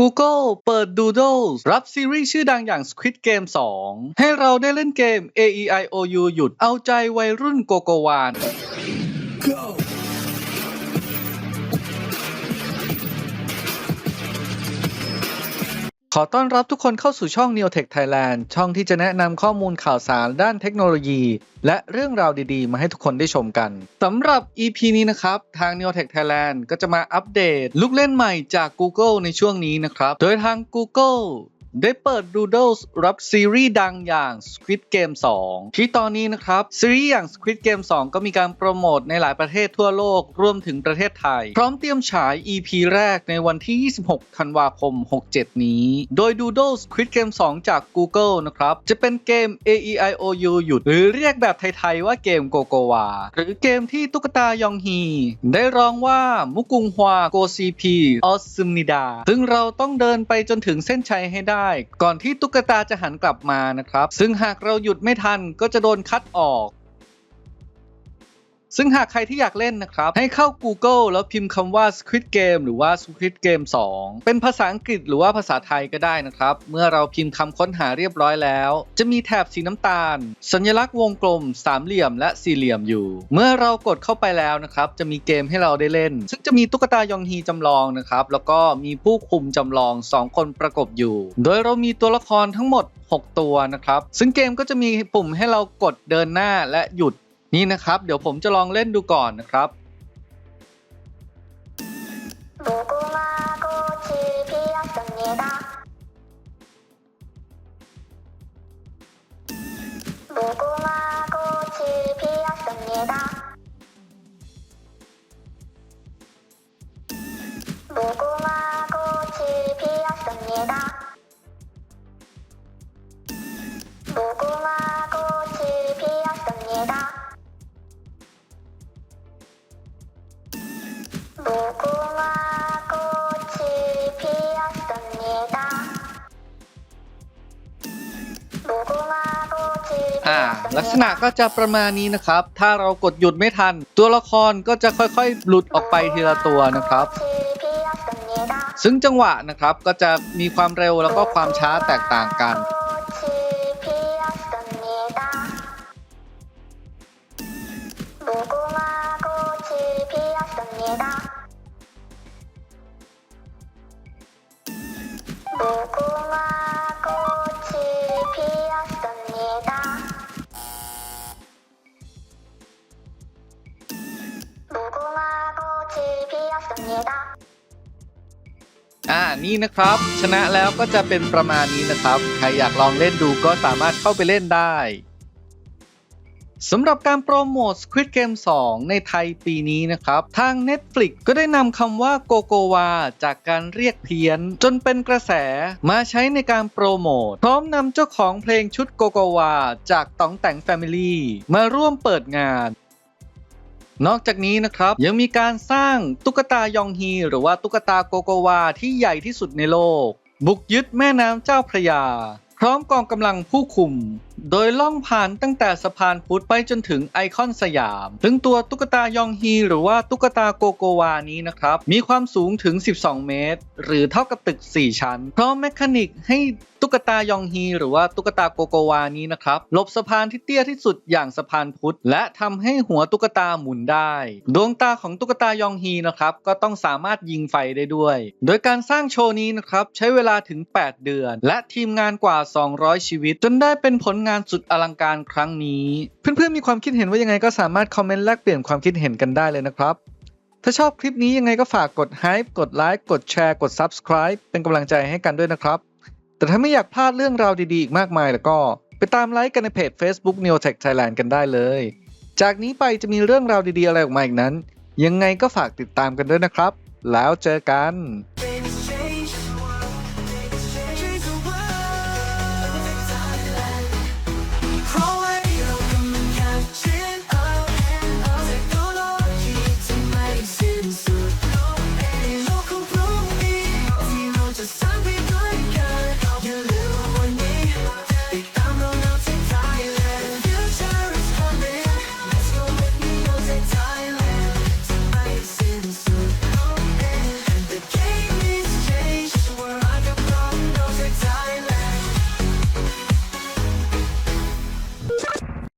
Google เปิด Doodles รับซีรีส์ชื่อดังอย่าง Squid Game 2 ให้เราได้เล่นเกม A E I O U หยุดเอาใจวัยรุ่นโกโกวาน ขอต้อนรับทุกคนเข้าสู่ช่อง Neotech Thailand ช่องที่จะแนะนำข้อมูลข่าวสารด้านเทคโนโลยี และเรื่องราวดีๆ มาให้ทุกคนได้ชมกันสำหรับ EP นี้นะครับ ทาง Neotech Thailand ก็จะมาอัปเดต ลูกเล่นใหม่จาก Google ในช่วงนี้นะครับ โดยทาง Google ได้เปิด Doodles รับซีรีส์ดังอย่าง Squid Game 2 ที่ตอนนี้นะครับ ซีรีส์อย่าง Squid Game 2 ก็มีการโปรโมทในหลายประเทศทั่วโลกรวมถึงประเทศไทย พร้อมเตรียมฉาย EP แรกในวันที่ 26 ธันวาคม 67 นี้ โดย Doodles Squid Game 2 จาก Google นะครับ จะเป็นเกม A E I O U หยุด หรือเรียกแบบไทย ๆ ว่าเกมโกโกวา หรือเกมที่ตุ๊กตายองฮี ได้ร้องว่ามุกุงฮวาโกซีพีออซึมนิดา ซึ่งเราต้องเดินไปจนถึงเส้นชัยให้ได้ก่อนที่ตุ๊กตาจะหันกลับมานะครับ ซึ่งหากเราหยุดไม่ทันก็จะโดนคัดออก ซึ่งหากใครที่อยากเล่นนะครับ ให้เข้า Google แล้วพิมพ์คำว่า Squid Game หรือว่า Squid Game 2 เป็นภาษาอังกฤษหรือว่าภาษาไทยก็ได้นะครับ เมื่อเราพิมพ์คำค้นหาเรียบร้อยแล้ว จะมีแถบสีน้ำตาล สัญลักษณ์วงกลม สามเหลี่ยม และสี่เหลี่ยมอยู่ เมื่อเรากดเข้าไปแล้วนะครับ จะมีเกมให้เราได้เล่น ซึ่งจะมีตุ๊กตายองฮีจำลองนะครับ แล้วก็มีผู้คุมจำลอง 2 คนประกบอยู่ โดยเรามีตัวละครทั้งหมด 6 ตัวนะครับ ซึ่งเกมก็จะมีปุ่มให้เรากดเดินหน้าและหยุด นี่นะครับ เดี๋ยวผมจะลองเล่นดูก่อนนะครับ 무궁화 꽃이 피었습니다. 무궁 ่า ลักษณะก็จะประมาณนี้นะครับ ถ้าเรากดหยุดไม่ทัน ตัวละครก็จะค่อยๆ หลุดออกไปทีละตัวนะครับ ซึ่งจังหวะนะครับก็จะมีความเร็วแล้วก็ความช้าแตกต่างกัน อ่านี่นะครับ ชนะแล้วก็จะเป็นประมาณนี้นะครับ ใครอยากลองเล่นดูก็สามารถเข้าไปเล่นได้สำหรับการโปรโมท Squid Game 2 ในไทยปีนี้นะครับ ทาง Netflix ก็ได้นำคำว่าโกโกวาจากการเรียกเพี้ยน จนเป็นกระแสมาใช้ในการโปรโมท พร้อมนำเจ้าของเพลงชุดโกโกวาจากต๋องแต่ง Family มาร่วมเปิดงาน นอกจากนี้นะครับ ยังมีการสร้างตุ๊กตายองฮี หรือว่าตุ๊กตาโกโกวาที่ใหญ่ที่สุดในโลก บุกยึดแม่น้ำเจ้าพระยา พร้อมกองกำลังผู้คุมโดยล่องผ่านตั้งแต่สะพานพุทธไปจนถึงไอคอนสยามซึ่งตัวตุ๊กตายองฮีหรือว่าตุ๊กตาโกโกวานี้นะครับ มีความสูงถึง 12 เมตร หรือเท่ากับตึก 4 ชั้น พร้อมแมคานิกให้ตุ๊กตายองฮีหรือว่าตุ๊กตาโกโกวานี้นะครับหลบสะพานที่เตี้ยที่สุดอย่างสะพานพุทธและทำให้หัวตุ๊กตาหมุนได้ ดวงตาของตุ๊กตายองฮีนะครับก็ต้องสามารถยิงไฟได้ด้วย โดยการสร้างโชว์นี้นะครับใช้เวลาถึง 8 เดือน และทีมงานกว่า 200 ชีวิต จนได้เป็นผลงานสุดอลังการครั้งนี้ เพื่อนๆมีความคิดเห็นว่ายังไงก็สามารถคอมเมนต์แลกเปลี่ยนความคิดเห็นกันได้เลยนะครับ ถ้าชอบคลิปนี้ยังไงก็ฝากกด Hype กดไลค์กดแชร์กด Subscribe เป็นกำลังใจให้กันด้วยนะครับ แต่ถ้าไม่อยากพลาดเรื่องราวดีๆอีกมากมายแล้วก็ ไปตามไลค์กันในเพจ Facebook Neotech Thailand กันได้เลย จากนี้ไปจะมีเรื่องราวดีๆอะไรออกมาอีกนั้น ยังไงก็ฝากติดตามกันด้วยนะครับ แล้วเจอกัน